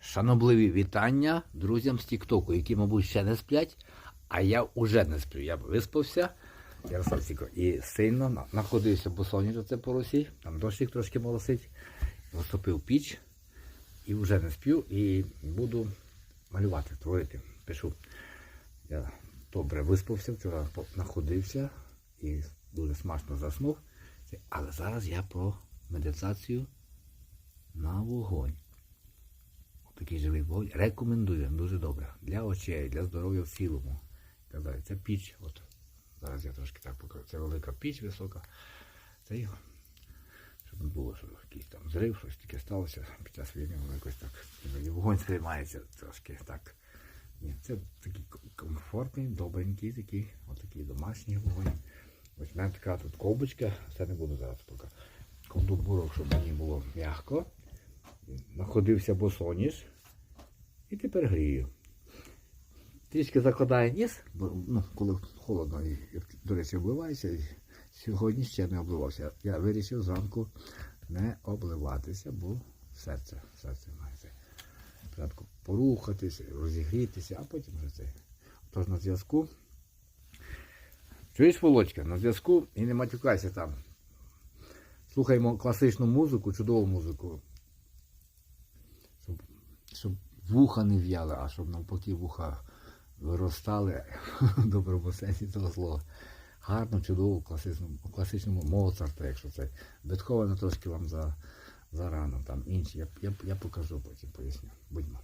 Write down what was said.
Шанобливі вітання друзям з Тіктоку, які, мабуть, ще не сплять, а я вже не сплю. Я виспався. Ярослав Сіко, і сильно на- находився босоніж оце по Росії, там дощик трошки молосить, розтопив піч і вже не сплю, і буду малювати, творити. Пишу. Я добре виспався, вчора по- находився і дуже смачно заснув. Але зараз я про медитацію на вогонь. Такий живий вогонь. Рекомендую, дуже добре. Для очей, для здоров'я в цілому. Це піч. От. Зараз я трошки так покажу. Це велика піч висока. Це його. Щоб не було, що якийсь там зрив, щось таке сталося під час війни, воно якось так. Вогонь сприймається трошки так. Ні, це такий комфортний, добренький, такий, отакий домашній вогонь. Ось в мене така тут ковбочка, це не буду зараз поки. Кладу бурок, щоб мені було м'яко. Находився босоніж. І тепер грію. Трішки закладає ніс, бо ну, коли холодно, і, до речі, обливається. Сьогодні ще не обливався. Я вирішив зранку не обливатися, бо серце, серце має. Спочатку порухатись, розігрітися, а потім вже це. Тож на зв'язку. Чуєш, Володька, на зв'язку і не матюкайся там. Слухаємо класичну музику, чудову музику. Щоб, щоб вуха не в'яли, а щоб навпаки вуха виростали в доброму сенсі того слова. Гарно, чудово, класичному, класичному Моцарта, якщо це. Бетховена трошки вам за, зарано, там інші. Я, я, я покажу потім, поясню. Будьмо.